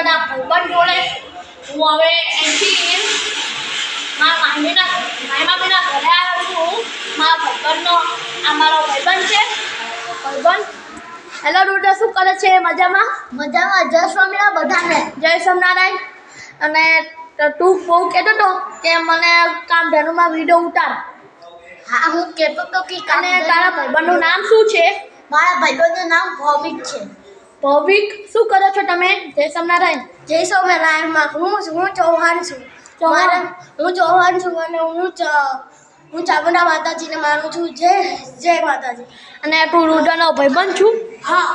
પોતાના ભાઈબંધ જોડે હું હવે એમથી મારા મામીના મારી મામીના ઘરે આવ્યો છું. હું મારા ભાઈબંધનો આ મારો ભાઈબંધ છે. ભાઈબંધ હેલો રૂટા શું કરે છે? મજામાં? મજામાં જય સ્વામિનારાયણ બધાને. જય સ્વામિનારાયણ. અને તું બહુ કહેતો હતો કે મને કામ ધનુમાં વીડિયો ઉતાર. હા હું કહેતો તો કે અને તારા ભાઈબંધનું નામ શું છે? મારા ભાઈબંધનું નામ ભૌમિક છે. ભૌવિક શું કરો છો તમે? જય સોમનારાયણ જય સ્વામિનારાયણમાં હું હું ચૌહાણ છું? મારા હું ચૌહાણ છું અને હું હું ચામુંડા માતાજીને માનું છું. જય જય માતાજી. અને તું રૂડાનો ભાઈબંધ છું? હા.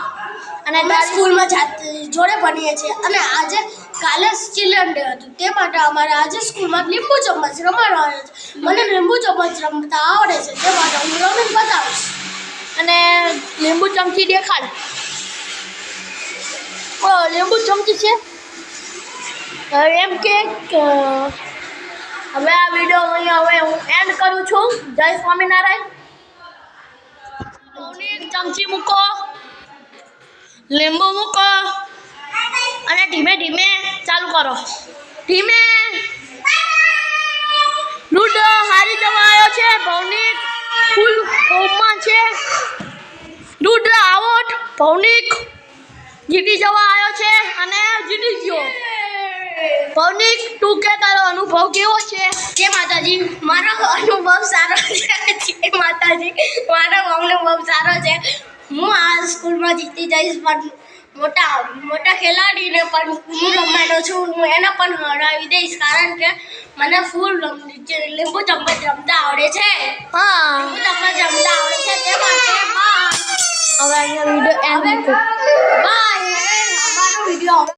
અને અમે સ્કૂલમાં જાતે જોડે ભણીએ છીએ. અને આજે કાલે ચિલ્ડ્રન ડે હતું. તે માટે અમારે આજે સ્કૂલમાં લીંબુ ચમચ આવ્યો છે. મને લીંબુ ચમચ રમતા આવડે છે. તે માટે હું રમીને બતાવીશ. અને લીંબુ ચમચી દેખાડ. લીંબુ ચમચી છે એમ કે હવે આ વીડિયો અહીંયા હવે હું એન્ડ કરું છું જય સ્વામિનારાયણ મૌનિક ચમચી મૂકો લીંબુ મૂકો અને ધીમે ધીમે ચાલુ કરો ધીમે લૂડો હારી જવાયો છે ભૌનિક ફૂલ ફોર્મમાં છે રુદ્ર આવોટ ભૌનિક જીતી જવા આવ્યો છે અને જીતી ગયો. ભૌનિક તું કે તારો અનુભવ કેવો છે? જે માતાજી મારો અનુભવ સારો છે માતાજી મારો અનુભવ સારો છે. હું આ સ્કૂલમાં જીતી જઈશ પણ મોટા મોટા ખેલાડીને પણ હું રમાડો છું. હું એને પણ હરાવી દઈશ કારણ કે મને ફૂલ લીંબુ ચમચ રમતા આવડે છે. હા. લીંબુ ચમચ રમતા આવડે છે તે માટે હવે અહીંયા વીડિયો એન્ડ ਆਉਂਦਾ